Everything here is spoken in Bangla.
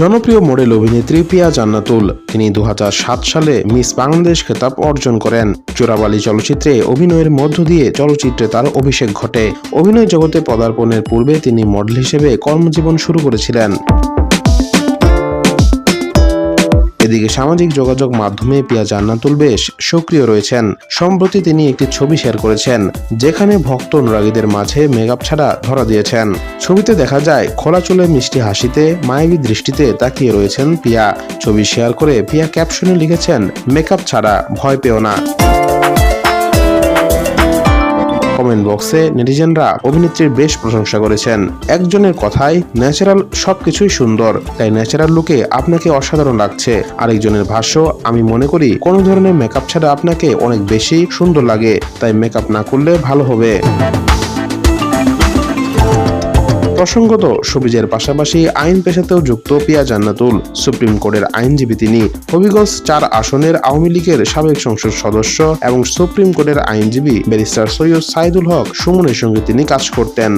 জনপ্রিয় মডেল অভিনেত্রী পিয়া জান্নাতুল। তিনি দু হাজার সাত সালে মিস বাংলাদেশ খেতাব অর্জন করেন। চোরাবালি চলচ্চিত্রে অভিনয়ের মধ্য দিয়ে চলচ্চিত্রে তার অভিষেক ঘটে। অভিনয় জগতে পদার্পণের পূর্বে তিনি মডেল হিসেবে কর্মজীবন শুরু করেছিলেন। এদিকে সামাজিক যোগাযোগ মাধ্যমে পিয়া জান্নাতুল বেশ সক্রিয় রয়েছেন। সম্প্রতি তিনি একটি ছবি শেয়ার করেছেন, যেখানে ভক্ত অনুরাগীদের মাঝে মেকআপ ছাড়া ধরা দিয়েছেন। ছবিতে দেখা যায়, খোলা চুলে মিষ্টি হাসিতে, মায়াবী দৃষ্টিতে তাকিয়ে রয়েছেন পিয়া। ছবি শেয়ার করে পিয়া ক্যাপশনে লিখেছেন, মেকআপ ছাড়া ভয় পেও না। বক্সে নেটিজেনরা অভিনেত্রীর বেশ প্রশংসা করেছেন। একজনের কথায়, ন্যাচারাল সবকিছুই সুন্দর, তাই ন্যাচারাল লুকে আপনাকে অসাধারণ লাগছে। আরেকজনের ভাষ্য, আমি মনে করি কোনো ধরনের মেকআপ ছাড়া আপনাকে অনেক বেশি সুন্দর লাগে, তাই মেকআপ না করলে ভালো হবে। প্রসঙ্গত, সুবিজের পাশাপাশি আইন পেশাতেও যুক্ত পিয়া জান্নাতুল। সুপ্রিম কোর্টের আইনজীবী তিনি হবিগঞ্জ চার আসনের আওয়ামী লীগের সাবেক সংসদ সদস্য এবং সুপ্রিম কোর্টের আইনজীবী ব্যারিস্টার সৈয়দ সাইদুল হক সুমনের সঙ্গে তিনি কাজ করতেন।